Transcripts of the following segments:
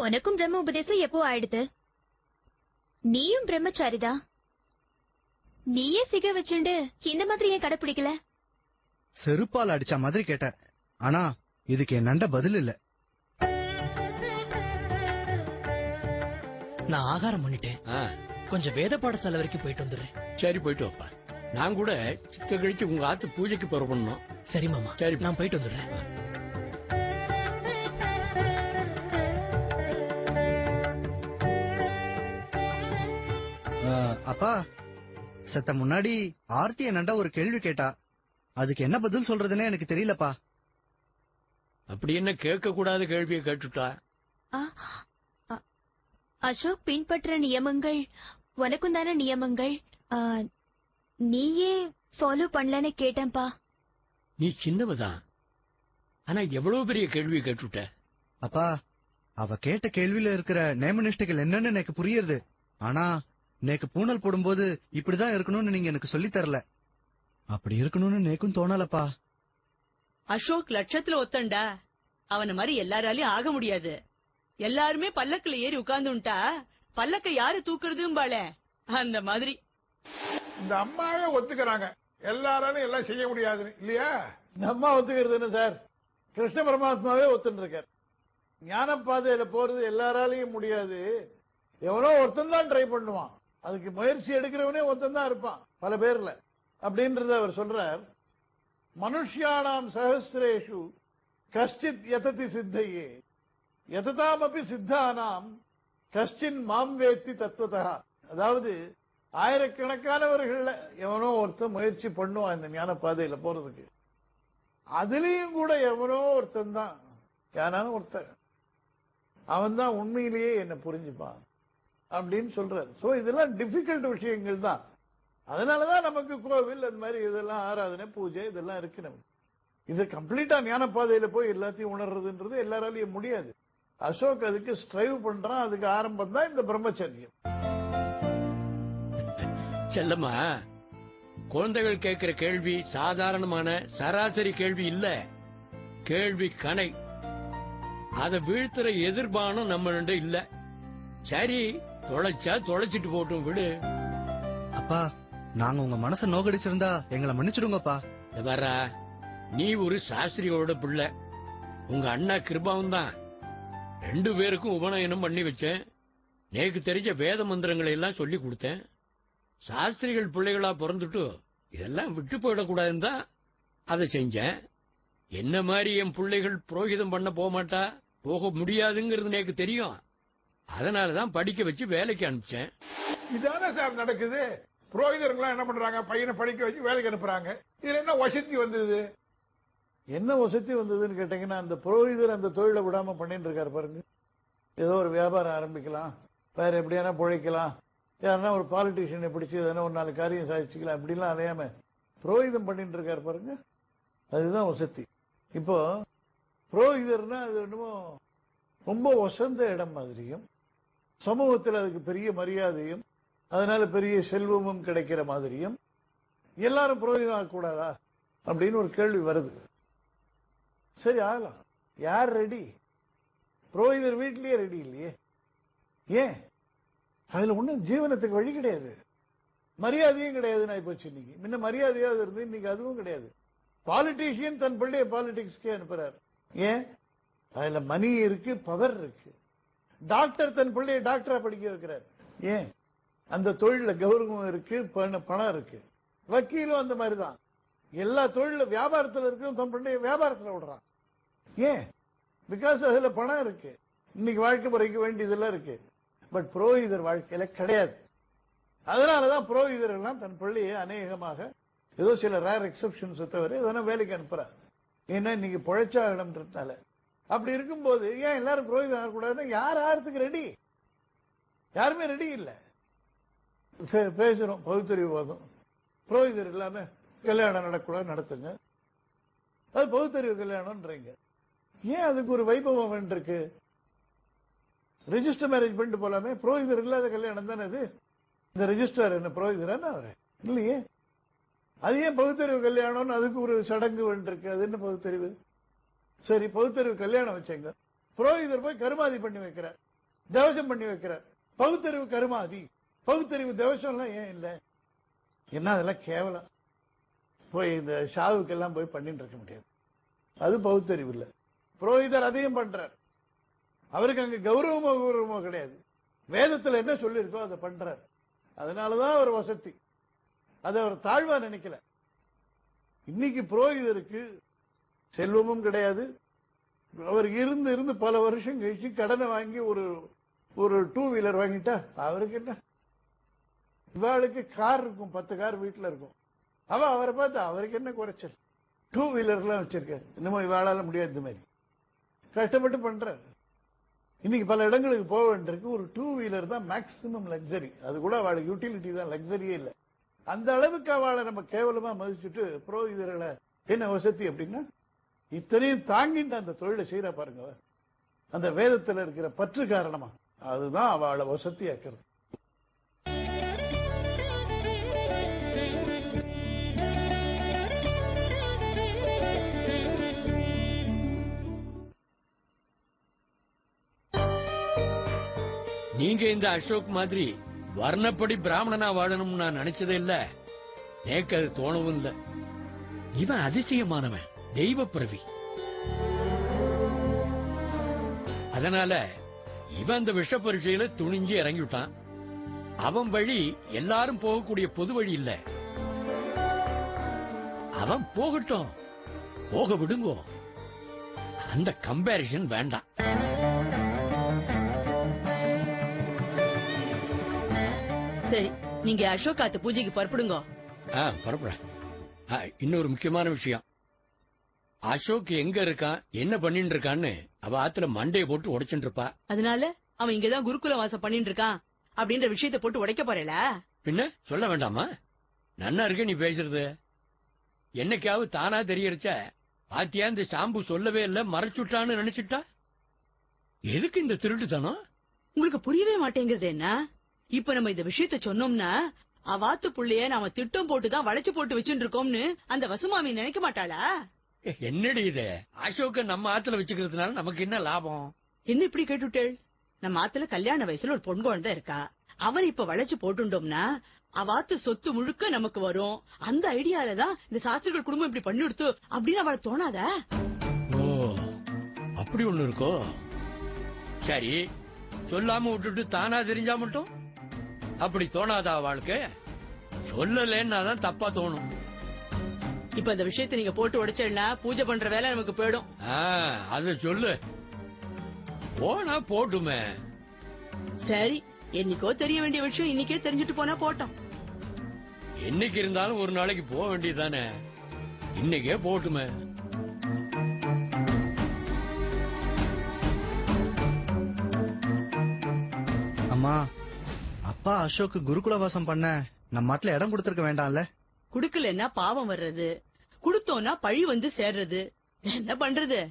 உனக்கும் பிரம்ம உபதேசம் எப்போ ஆயிடுது? நீயும் பிரம்மச்சாரிதா? நீயே சிக வச்சுண்டு இந்த மாதிரி ஏன் கடைப்பிடிக்கல? செருப்பால் அடிச்ச மாதிரி கேட்ட. ஆனா இதுக்கு என்னண்ட பதில் இல்ல. நான் ஆகாரம் பண்ணிட்டேன். ஆ, கொஞ்சம் வேத பாடசாலை வரைக்கும் போயிட்டு வந்துடுறேன். சரி போயிட்டு வாப்பா. நான் கூட சித்த கழிச்சு உங்க ஆத்து பூஜைக்கு புறப்படணும் சரி மாமா. சரி. நான் போயிட்டு வந்துடுறேன். அப்பா செத்த முன்னாடி ஆர்த்தி என்னண்டா ஒரு கேள்வி கேட்டா அதுக்கு என்ன பதில் சொல்றதுன்னே எனக்கு தெரியலப்பா. அப்படி என்ன கேட்க கூடாத கேள்வியை கேட்டுட்டா? அசோக் பின்பற்ற நியமங்கள் உனக்கும் தானே நியமங்கள் நீயே ஃபாலோ பண்ணலன்னு கேட்டேன்பா நீ சின்னவதான். ஆனா எவ்வளவு பெரிய கேள்வியை கேட்டுட்ட? அப்பா அவ கேட்ட கேள்வியில இருக்கிற நேமநிஷ்டைகள் என்னன்னு எனக்கு புரியுது ஆனா நேக்கு பூனல் போடும்போது இப்படிதான் இருக்கணும்னு நீங்க எனக்கு சொல்லித் தரல. அப்படி இருக்கணும்னு நேக்கும் தோணலப்பா. அசோக் லட்சத்துல ஒத்தண்டா? அவன மாதிரி எல்லாராலையும் ஆக முடியாது. எல்லாருமே பல்லக்குல ஏறி உட்கார்ந்துட்டா பல்லக்க யாரு தூக்குறதும்பாள? அந்த மாதிரி. இந்த அம்மாவே ஒத்துக்கிறாங்க. எல்லாராலும் எல்லாம் செய்ய முடியாதுன்னு இல்லையா? நம்ம ஒத்துக்கிறது என்ன சார்? கிருஷ்ண பரமாத்மாவே ஒத்துன்னு இருக்கார் ஞான பாதையில போறது எல்லாராலையும் முடியாது. எவனோ ஒருத்தன் தான் ட்ரை பண்ணுவான். அதுக்கு முயற்சி எடுக்கிறவனே ஒருத்தன் தான் இருப்பான் பல பேர்ல. அப்படின்றத அவர் சொல்றார். மனுஷ்யானாம் சஹசிரேஷு கஷ்டித் எததி சித்தையே. யததாமபி சித்தானாம் கஷ்டின் மாம் வேத்தி தத்துவதா. அதாவது ஆயிரக்கணக்கானவர்கள்ல எவனோ ஒருத்தன் முயற்சி பண்ணுவான் இந்த ஞான பாதையில போறதுக்கு. அதுலயும் கூட எவனோ ஒருத்தன் தான். யாராலும் ஒருத்தன். அவன் தான் உண்மையிலேயே என்ன புரிஞ்சுப்பான். அப்படின்னு சொல்றாரு. சோ இதெல்லாம் டிஃபிகல்ட் விஷயங்கள் தான் அதனாலதான் நமக்கு கோவில் அது மாதிரி இதெல்லாம் ஆராதனை பூஜை இதெல்லாம் இருக்கு நமக்கு. இது கம்ப்ளீட்டா ஞான பாதையில போய் எல்லாத்தையும் உணர்றதுன்றது எல்லாராலையும் முடியாது. அசோக் அதுக்கு ஸ்ட்ரைவ் பண்றான். அதுக்கு ஆரம்பம் தான் இந்த பிரம்மச்சரியம். செல்லம்மா குழந்தைகள் கேட்கிற கேள்வி சாதாரணமான சராசரி கேள்வி இல்ல. கேள்வி கணை அதை வீழ்த்துற எதிர்பானம் நம்ம இல்ல. சரி தொலைச்சா தொலைச்சிட்டு போட்டும் விடு. அப்பா நாங்க உங்க மனசை நோகடிச்சிருந்தா எங்களை மன்னிச்சிடுங்கப்பா. இத வர்றா நீ ஒரு சாஸ்திரியோட பிள்ளை. உங்க அண்ணா கிருபாவும் தான். ரெண்டு பேருக்கும் உபநயனம் பண்ணி வச்சேன். நேக்கு தெரிஞ்ச வேத மந்திரங்களை எல்லாம் சொல்லி கொடுத்தேன். சாஸ்திரிகள் பிள்ளைகளா பிறந்துட்டு இதெல்லாம் விட்டு போயிடக்கூடாதுன்னு தான் அதை செஞ்சேன். என்ன மாதிரி என் பிள்ளைகள் புரோகிதம் பண்ண போக மாட்டா? போக முடியாதுங்கிறது எனக்கு தெரியும். அதனாலதான் படிக்க வச்சு வேலைக்கு அனுப்பிச்சேன். இதானே சார் நடக்குது? புரோகிதர்கள்லாம் என்ன பண்றாங்க? பையனை படிக்க வச்சு வேலைக்கு அனுப்புறாங்க. இதுல என்ன வசதி வந்தது? என்ன வசதி வந்ததுன்னு கேட்டீங்கன்னா அந்த புரோகிதர் அந்த தொழிலை விடாம பண்ணிட்டு இருக்காரு பாருங்க. ஏதோ ஒரு வியாபாரம் ஆரம்பிக்கலாம். வேற எப்படியானா பிழைக்கலாம். யாருன்னா ஒரு பாலிட்டிஷியனை பிடிச்சி எதனா ஒரு நாலு காரியம் சாதிச்சுக்கலாம். இப்படிலாம் அலையாம புரோகிதம் பண்ணிட்டு இருக்காரு பாருங்க. அதுதான் வசதி. இப்போ புரோகிதர்னா அது என்னமோ ரொம்ப வசந்த இடம் மாதிரியும் சமூகத்தில் அதுக்கு பெரிய மரியாதையும் அதனால பெரிய செல்வமும் கிடைக்கிற மாதிரியும் எல்லாரும் புரோகிதம் ஆகக்கூடாதா? அப்படின்னு ஒரு கேள்வி வருது. சரி ஆகலாம். யார் ரெடி புரோகிதர் வீட்லயே ரெடி இல்லையே? ஏன்? அதுல ஒண்ணும் ஜீவனத்துக்கு வழி கிடையாது. மரியாதையும் கிடையாது நான் போச்சு இன்னைக்கு. முன்ன மரியாதையாவது இருந்து இன்னைக்கு அதுவும் கிடையாது. பாலிட்டிஷியன் தன் பிள்ளைய பாலிடிக்ஸ்க்கே அனுப்புறாரு. ஏன்? அதுல மணி இருக்கு பவர் இருக்கு. டாக்டர் தன் பிள்ளைய டாக்டரா படிக்க வைக்கிறார். ஏன்? அந்த தொழில கௌரவம் இருக்கு பணம் இருக்கு. வக்கீலும் அந்த மாதிரிதான். எல்லா தொழில வியாபாரத்துல இருக்கிற தன் பிள்ளைய வியாபாரத்துல விடுறான். ஏன்? பிகாஸ் அதுல பணம் இருக்கு. இன்னைக்கு வாழ்க்கை முறைக்கு வேண்டியதெல்லாம் இருக்கு. பட் புரோகிதர் வாழ்க்கையில கிடையாது. அதனாலதான் புரோகிதர்கள்லாம் தன் பிள்ளையை அநேகமாக ஏதோ சில ரேர் எக்ஸப்ஷன்ஸ் தவிர எதனா வேலைக்கு அனுப்புறாரு. ஏன்னா இன்னைக்கு பொழைச்சாகணும்ன்றதுனால. அப்படி இருக்கும்போது ஏன் எல்லாரும் புரோகிதம் ஆகக்கூடாதுன்னா யார் ஆகிறதுக்கு ரெடி யாருமே ரெடி இல்லை. சரி, பேசுறோம். பகுத்தறிவுவாதம் புரோகிதர் இல்லாம கல்யாணம் நடக்கூடாது நடத்துங்க. அது பகுத்தறிவு கல்யாணம்ன்றீங்க. ஏன் அதுக்கு ஒரு வைபவம் இருக்கு ரிஜிஸ்டர் மேரேஜ் பண்ணிட்டு போலாமே. புரோகிதர் இல்லாத கல்யாணம் தானே அது இந்த ரிஜிஸ்டர் என்ன புரோகிதரான அவரு? இல்லையே. அது ஏன் பகுத்தறிவு கல்யாணம்னு அதுக்கு ஒரு சடங்கு இருக்கு அது என்ன பகுத்தறிவு? சரி பகுத்தறிவு கல்யாணம் வச்சேங்க. புரோகிதர் போய் கருமாதி பண்ணி வைக்கிறார். தேவசம் பண்ணி வைக்கிறார். பகுத்தறிவு கருமாதி. பகுத்தறிவு தேவசம் எல்லாம் ஏன் இல்ல? என்ன அதெல்லாம் கேவலம். போய் இந்த ஷாவுக்கெல்லாம் போய் பண்ணிட்டு இருக்க முடியாது. அது பகுத்தறிவு இல்ல. புரோகிதர் அதையும் பண்றார். அவருக்கு அங்க கௌரவமோ கௌரவமோ கிடையாது. வேதத்துல என்ன சொல்லியிருக்கோ அதை பண்றார். அதனாலதான் அவர் வசதி. அதை அவர் தாழ்வா நினைக்கல. இன்னைக்கு புரோகிதருக்கு செல்வமும் கிடையாது. அவர் இருந்து இருந்து பல வருஷம் கழிச்சு கடனை வாங்கி ஒரு ஒரு டூ வீலர் வாங்கிட்டா அவருக்கு என்ன? இவாளுக்கு கார் இருக்கும் பத்து கார் வீட்டில் இருக்கும். அவ அவரை பார்த்து அவருக்கு என்ன குறைச்சல்? டூ வீலர்லாம் வச்சிருக்காரு. இன்னமும் இவாளால முடியாது இந்த மாதிரி. கஷ்டப்பட்டு பண்றாரு. இன்னைக்கு பல இடங்களுக்கு போக வேண்டியிருக்கு. ஒரு டூ வீலர் தான் மேக்சிமம் லக்ஸரி அது கூட அவளுக்கு யூட்டிலிட்டி தான் லக்ஸரியே இல்லை. அந்த அளவுக்கு அவளை நம்ம கேவலமா மதிச்சுட்டு புரோகிதர்களை என்ன வசதி அப்படின்னா இத்தனையும் தாங்கிட்டு அந்த தொழிலை செய்யற பாருங்க அந்த வேதத்துல இருக்கிற பற்று காரணமா. அதுதான் அவளை வசதியாக்குறது நீங்க இந்த அசோக் மாதிரி வர்ணப்படி பிராமணனா வாழணும்னு நான் நினைச்சதே இல்ல. எனக்கு அது தோணவும் இல்ல. இவன் அதிசயமானவன். தெய்வ பிறவி அதனால இவன் அந்த விஷ பரீட்சையில துணிஞ்சு இறங்கிவிட்டான். அவன் வழி எல்லாரும் போகக்கூடிய பொது வழி இல்ல. அவன் போகட்டும். போக விடுங்கோ. அந்த கம்பேரிசன் வேண்டாம். சரி நீங்க அசோகாத்து பூஜைக்கு புறப்படுங்க. ஆ, இன்னொரு முக்கியமான விஷயம். அசோக் எங்க இருக்கான்? என்ன பண்ணிட்டு இருக்கான்னு அவ ஆத்துல மண்டையை போட்டு உடைச்சுட்டு இருப்பா. அதனால அவன் இங்கதான் குருகுல வாசம் பண்ணிட்டு இருக்கான் அப்படின்ற விஷயத்தை போட்டு உடைக்க போறல? பின்ன சொல்ல வேண்டாமா? நன்னா இருக்க நீ பேசுறது. என்னைக்காவது தானா தெரியறச்ச பாத்தியா இந்த சாம்பு சொல்லவே இல்ல மறைச்சுட்டான்னு நினைச்சிட்டா? எதுக்கு இந்த திருட்டுத்தனம்? உங்களுக்கு புரியவே மாட்டேங்கிறது என்ன? இப்ப நம்ம இந்த விஷயத்த சொன்னோம்னா அவாத்து புள்ளைய நாம திட்டம் போட்டுதான் வளைச்சு போட்டு வச்சுட்டு இருக்கோம்னு அந்த வசுமாமி நினைக்க மாட்டாளா? என்னடி இது? அசோக்க நம்ம ஆத்துல வச்சுக்கிறதுனால நமக்கு என்ன லாபம்? என்ன இப்படி கேட்டுட்டேள்? நம்ம ஆத்துல கல்யாண வயசுல ஒரு பொன் குழந்தை இருக்கா? அவன் இப்ப வளைச்சு போட்டுட்டோம்னா அவாத்து சொத்து முழுக்க நமக்கு வரும். அந்த ஐடியால தான் இந்த சாஸ்திரிகள் குடும்பம் இப்படி பண்ணிடுத்து அப்படின்னு அவளை தோணாதா? ஓ அப்படி ஒண்ணு இருக்கோ? சரி சொல்லாம விட்டுட்டு தானா தெரிஞ்சா மட்டும்? அப்படி தோணாதா வாழ்க்கை சொல்லலன்னா தான் தப்பா தோணும். இப்ப இந்த விஷயத்தை நீங்க போட்டு உடைச்சேன்னா பூஜை பண்ற வேலை நமக்கு போயிடும். ஆ, அத சொல்லு. போனா போட்டுமே. சரி என்னைக்கோ தெரிய வேண்டிய விஷயம் இன்னைக்கே தெரிஞ்சுட்டு போனா போட்டோம். என்னைக்கு இருந்தாலும் ஒரு நாளைக்கு போக வேண்டியதுதானே. இன்னைக்கே போட்டுமே. அம்மா அப்பா அசோக் குருகுல வாசம் பண்ண நம்ம மாட்டுல இடம் கொடுத்திருக்க வேண்டாம்ல? குடுக்கலன்னா பாவம் வர்றது. குடுத்தோம்னா பழி வந்து சேர்றது. என்ன பண்றது?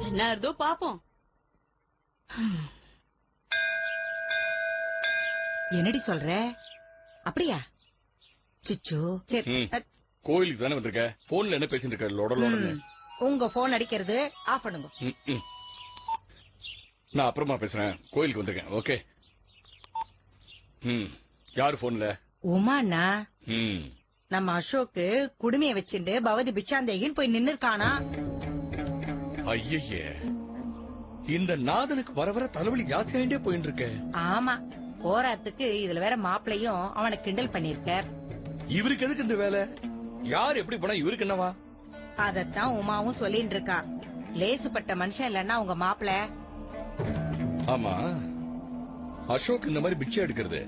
என்ன இருதோ பாப்போம். என்னடி சொல்ற? அப்படியா? சிச்சு சரி. ம். அ, கோயிலுக்கு தானே வந்திருக்க? போன்ல என்ன பேசிட்டு இருக்க? லொட லொடன்னு. உங்க போன் அடிக்கிறது ஆஃப் பண்ணுங்க. ம், ம். நான் அப்புறமா பேசுறேன். கோயிலுக்கு வந்திருக்கேன். ஓகே. ம். யாரு போன்ல உமாண்ணா நம்ம அசோக்கு குடுமைய வச்சுண்டு பவதி பிச்சாந்தேகின்னு போய் நின்னு இருக்கானா ஐயய்யே இந்த நாதனுக்கு வர வர தலைவலி ஜாஸ்தியாயிட்டே போயிட்டு இருக்க ஆமா போராத்துக்கு இதுல வேற மாப்பிளையும் அவனை கிண்டல் பண்ணிருக்கார். இவருக்கு எதுக்கு இந்த வேலை? யார் எப்படி போனா இவருக்கு என்னவா? அதத்தான் உமாவும் சொல்லிட்டு இருக்கா லேசுப்பட்ட மனுஷன் இல்லன்னா உங்க மாப்பிள. ஆமா. அசோக் இந்த மாதிரி பிச்சை எடுக்கிறது.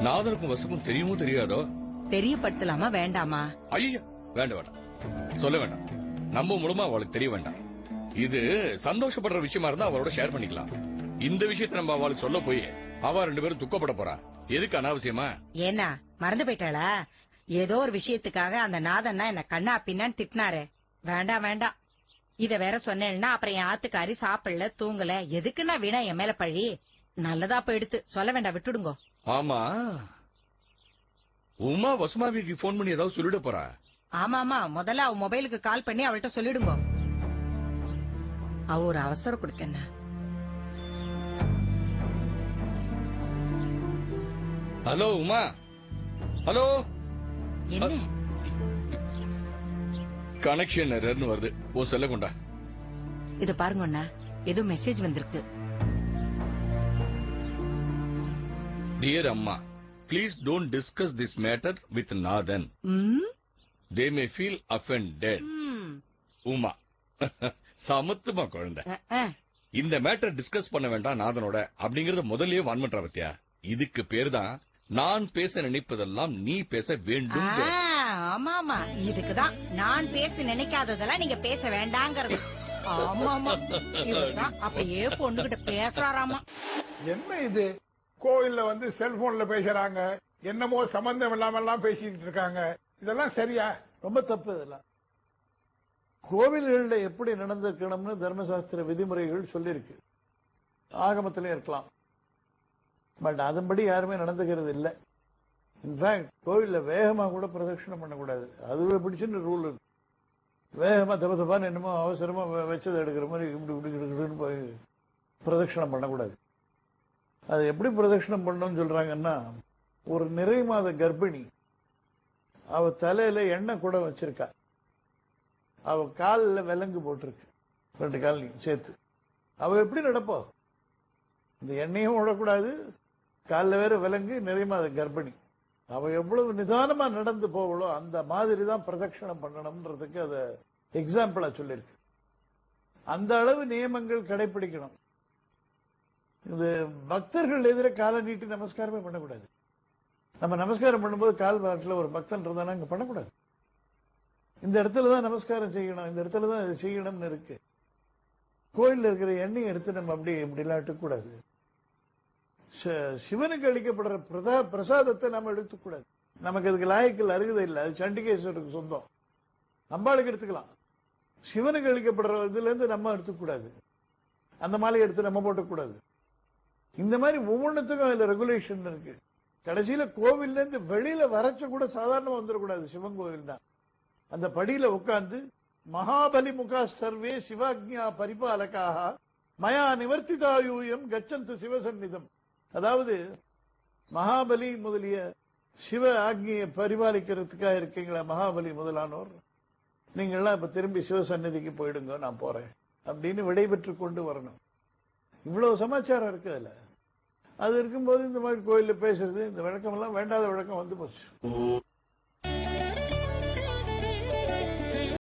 நாதனுக்கும் வசுக்கும் தெரியுமோ தெரியாதோ? தெரியப்படுத்தலாமா வேண்டாமா? ஐயோ வேண்டாம் வேண்டாம். சொல்ல வேண்டாம். நம்ம மூலமா அவளுக்கு தெரிய வேண்டாம். இது சந்தோஷப்படுற விஷயமா இருந்தா அவளோட ஷேர் பண்ணிக்கலாம். இந்த விஷயத்தை நம்ம அவளுக்கு சொல்ல போய் அவ ரெண்டு பேரும் துக்கப்பட போறா. எதுக்கு அனாவசியமா? ஏன்னா மறந்து போயிட்டாளா? ஏதோ ஒரு விஷயத்துக்காக அந்த நாதன்னா என்ன கண்ணா பின்னான்னு திட்டினாரு. வேண்டாம் வேண்டாம். இத வேற சொன்னேன்னா அப்புறம் என் ஆத்துக்காரி சாப்பிடல தூங்கல. எதுக்குன்னா வீணா என் மேல பழி? நல்லதா போயிடுத்து. சொல்ல வேண்டாம் விட்டுடுங்கோ. ஆமா. உமா வசுமாவிக்கு போன் பண்ணி ஏதாவது சொல்லிட போறா? ஆமா ஆமா முதல்ல அவ மொபைலுக்கு கால் பண்ணி அவள்கிட்ட சொல்லிடுங்கோ. அவ ஒரு அவசரம் கொடுத்தேன்னா ஹலோ உமா. ஹலோ. என்ன? கனெக்ஷன் எரர்னு வருது. ஓ செல்ல கொண்டா. இது பாருங்க அண்ணா. ஏதோ மெசேஜ் வந்திருக்கு. டியர் அம்மா please don't discuss this matter with Nathan ம், தே மே ஃபீல் அஃபெண்டட் ம், உமா சமத்துமா குழந்தை. இந்த மேட்டர் டிஸ்கஸ் பண்ண வேண்டாம் நாதனோட அப்படிங்கறத முதல்லயே வான் பண்ற பத்தியா? இதுக்கு பேர் தான் நான் பேச நினைப்பதெல்லாம் நீ பேச வேண்டும். ஆ, ஆமா ஆமா இதுக்குதான். நான் பேச நினைக்காததெல்லாம் நீங்க பேச வேண்டாங்கிறது. ஆமா ஆமா இவர்தான் அப்படியே பொண்ணுகிட்ட பேசுறாராமா. என்ன இது? கோவில்ல வந்து செல்போன்ல பேசுறாங்க. என்னமோ சம்பந்தம் இல்லாம எல்லாம் பேசிக்கிட்டு இருக்காங்க. இதெல்லாம் சரியா? ரொம்ப தப்பு இதெல்லாம். கோவில்களில் எப்படி நடந்திருக்கணும்னு தர்மசாஸ்திர விதிமுறைகள் சொல்லியிருக்கு ஆகமத்திலே இருக்கலாம். பட் அதன்படி யாருமே நடந்துக்கிறது இல்லை. இன்ஃபேக்ட் கோவிலில் வேகமாக கூட பிரதட்சணம் பண்ணக்கூடாது. அதுவே பிடிச்சுன்னு ரூல் இருக்கு. வேகமாக தப்ப தப்பான்னு என்னமோ அவசரமாக வச்சதை எடுக்கிற மாதிரி இப்படி இப்படி இப்படின்னு போய் பிரதட்சணம் பண்ணக்கூடாது. அது எப்படி பிரதட்சணம் பண்ணணும்னு சொல்றாங்கன்னா ஒரு நிறை மாத கர்ப்பிணி அவ தலையில எண்ணெய் கூட வச்சிருக்கா. அவ காலில் விலங்கு போட்டிருக்கு ரெண்டு கால்லையும் சேர்த்து. அவ எப்படி நடப்பா? இந்த எண்ணெயும் விடக்கூடாது காலில் வேற விலங்கு நிறை மாத கர்ப்பிணி. அவ எவ்வளவு நிதானமா நடந்து போவளோ அந்த மாதிரி தான் பிரதட்சணம் பண்ணணும்ன்றதுக்கு அதை எக்ஸாம்பிளா சொல்லியிருக்கு. அந்த அளவு நியமங்கள் கடைபிடிக்கணும் இது பக்தர்கள் எதிர காலை நீட்டி நமஸ்காரமே பண்ணக்கூடாது. நம்ம நமஸ்காரம் பண்ணும்போது கால் வாட்டில் ஒரு பக்தன் இருந்தானா அங்க பண்ணக்கூடாது. இந்த இடத்துல தான் நமஸ்காரம் செய்யணும் இந்த இடத்துல தான் இது செய்யணும்னு இருக்கு. கோயிலில் இருக்கிற எண்ணெயை எடுத்து நம்ம அப்படி இப்படிலாம் எடுக்கக்கூடாது. சிவனுக்கு அளிக்கப்படுற பிரதா பிரசாதத்தை நம்ம எடுத்துக்கூடாது. நமக்கு அதுக்கு லாயக்கில் அருகதை இல்லை அது சண்டிகேஸ்வருக்கு சொந்தம். அம்பாளுக்கு எடுத்துக்கலாம். சிவனுக்கு அளிக்கப்படுற இதுல இருந்து நம்ம எடுத்துக்கூடாது. அந்த மாலையை எடுத்து நம்ம போட்டக்கூடாது. இந்த மாதிரி ஒவ்வொன்றத்துக்கும் அதுல ரெகுலேஷன் இருக்கு. கடைசியில கோவில்ல இருந்து வெளியில வரச்ச கூட சாதாரணமா வந்துடக்கூடாது சிவன் கோவில் தான். அந்த படியில உட்கார்ந்து மகாபலி முகா சர்வே சிவாக்ஞா பரிபாலக்காக மயா நிவர்த்திதாயூயம் கச்சந்து சிவசந்நிதம். அதாவது மகாபலி முதலிய சிவ ஆக்ஞையை பரிபாலிக்கிறதுக்காக இருக்கீங்களா மகாபலி முதலானோர்? நீங்கள்லாம் இப்ப திரும்பி சிவசந்நிதிக்கு போயிடுங்க நான் போறேன் அப்படின்னு விடைபெற்று கொண்டு வரணும். இவ்வளவு சமாச்சாரம் இருக்கு அதுல. அது இருக்கும்போது இந்த மாதிரி கோயில்ல பேசுறது இந்த விளக்கம் எல்லாம் வேண்டாத விளக்கம் வந்து போச்சு.